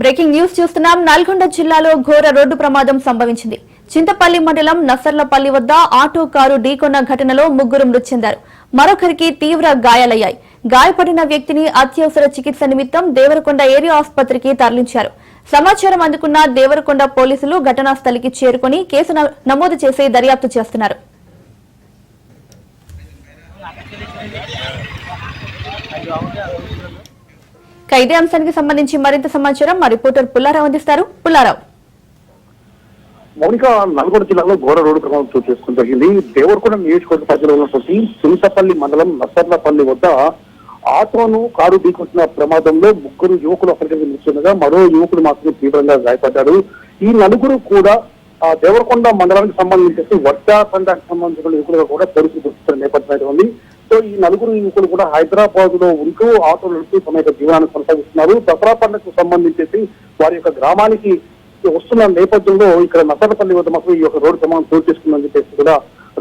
Breaking news చూస్తున్నాం. నల్గొండ జిల్లాలో ఘోర రోడ్డు ప్రమాదం సంభవించింది. చింతపల్లి మండలం నసర్లపల్లి వద్ద ఆటో కారు ఢీకొన్న ఘటనలో ముగ్గురు మృతి చెందారు. మరొకరికి తీవ్ర గాయాలయ్యాయి. గాయపడిన వ్యక్తిని అత్యవసర చికిత్స నిమిత్తం దేవరకొండ ఏరియా ఆసుపత్రికి తరలించారు. సమాచారం అందుకున్న దేవరకొండ పోలీసులు ఘటనా స్థలికి చేరుకుని కేసు నమోదు చేసి దర్యాప్తు చేస్తున్నారు. ఖైదీ అంశానికి సంబంధించి మరింత సమాచారం మా రిపోర్టర్ పుల్లారావు అందిస్తారు. పుల్లారావు. మౌనిక నల్గొండ జిల్లాలో ఘోర రోడ్డు ప్రమాదం చోటు చేసుకుని జరిగింది. దేవరకొండ నియోజకవర్గ పరిధిలో ఉన్నటువంటి చింతపల్లి మండలం నసర్లపల్లి వద్ద ఆటోను కారు ఢీకొట్టిన ప్రమాదంలో ముగ్గురు యువకులు అక్కడికి నిలుస్తుండగా మరో యువకుడు మాత్రమే తీవ్రంగా గాయపడ్డారు. ఈ నలుగురు కూడా దేవరకొండ మండలానికి సంబంధించి వర్షాఖండానికి సంబంధించిన యువకులుగా కూడా పోలీసులు గుర్తిస్తున్న నేపథ్యం ఉంది. ఈ నలుగురు యువకులు కూడా హైదరాబాద్లో ఉంటూ ఆటో నడుపుతూ తమ యొక్క జీవనాన్ని కొనసాగిస్తున్నారు. దసరా పండుగకు సంబంధించేసి వారి యొక్క గ్రామానికి వస్తున్న నేపథ్యంలో ఇక్కడ నసరపల్లి వద్ద మాకు ఈ యొక్క రోడ్డు ప్రమాదం చోటు చేసుకుందని చెప్పేసి కూడా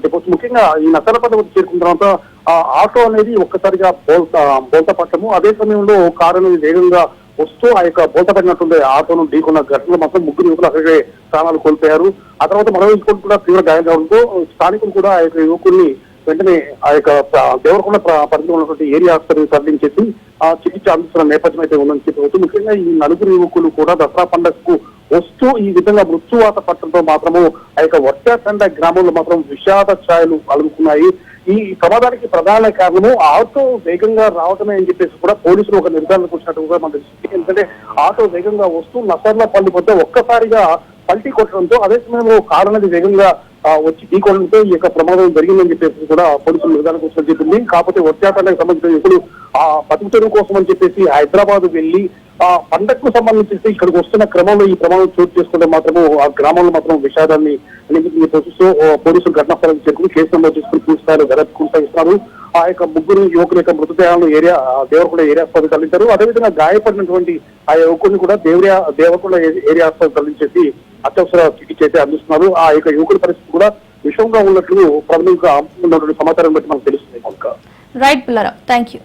చెప్పవచ్చు ముఖ్యంగా ఈ నసరపల్లి వద్ద చేరుకున్న తర్వాత ఆ ఆటో అనేది ఒక్కసారిగా బోల్త బోల్తా పట్టము. అదే సమయంలో కారు అనేది వేగంగా వస్తూ ఆ యొక్క బోల్తా ఆటోను ఢీకొన్న ఘటనలో మాత్రం ముగ్గురు యువకులు అక్కడే ప్రాణాలు కోల్పోయారు. ఆ తర్వాత మరో యువకుడు కూడా తీవ్ర గాయం కావడంతో స్థానికులు కూడా ఆ యొక్క యువకుల్ని వెంటనే ఆ యొక్క దేవరకొండ పరిధిలో ఉన్నటువంటి ఏరియా ఆసుపత్రికి తరలించేసి ఆ చికిత్స అందిస్తున్న నేపథ్యం అయితే ఉందని చెప్పవచ్చు. ముఖ్యంగా ఈ నలుగురు యువకులు కూడా దసరా పండుగకు వస్తూ ఈ విధంగా మృత్యువాత పట్టడంతో మాత్రము ఆ యొక్క వర్షాఖండ గ్రామంలో మాత్రం విషాద ఛాయలు అలుముకున్నాయి. ఈ ప్రమాదానికి ప్రధాన కారణము ఆటో వేగంగా రావటమే అని చెప్పేసి కూడా పోలీసులు ఒక నిర్ధారణకు వచ్చినట్టు కూడా మనకు తెలుస్తుంది. ఎందుకంటే ఆటో వేగంగా వస్తూ నసర్లపల్లి వద్ద ఒక్కసారిగా పల్టీ కొట్టడంతో అదే సమయంలో కారు అనేది వేగంగా వచ్చి ఢీకొనడంతో ఈ యొక్క ప్రమాదం జరిగిందని చెప్పేసి కూడా పోలీసులు నిర్ధారణకు వచ్చినట్టు చెప్పింది. కాకపోతే వర్షాకాలానికి సంబంధించిన ఇప్పుడు ఆ బతుకు కోసం అని చెప్పేసి హైదరాబాద్ వెళ్ళి ఆ పండగకు సంబంధించి ఇక్కడికి వస్తున్న క్రమంలో ఈ ప్రమాదం చోటు చేసుకుంటే మాత్రము ఆ గ్రామంలో మాత్రం విషాదాన్ని నిందితులు పోలీసు పోలీసులు ఘటనా స్థలానికి చేరుకుని కేసు నమోదు చేసుకుని పూర్తి స్థాయిలో దర్యాప్తు కొనసాగిస్తున్నారు. ఆ యొక్క ముగ్గురు యువకుల యొక్క మృతదేహాలను ఏరియా ఆ దేవరకొండ ఏరియా ఆసుపత్రికి తరలించారు. అదేవిధంగా గాయపడినటువంటి ఆ యువకుడిని కూడా దేవరియా దేవరకొండ ఏరియా ఆసుపత్రికి తరలించేసి అత్యవసర చికిత్స అయితే అందిస్తున్నారు. ఆ యొక్క యువకుడి పరిస్థితి కూడా విషంగా ఉన్నట్లు ప్రాథమిక ఉన్నటువంటి సమాచారం బట్టి మనకు తెలుస్తుంది. కనుక రైట్ పుల్లారావు థ్యాంక్ యూ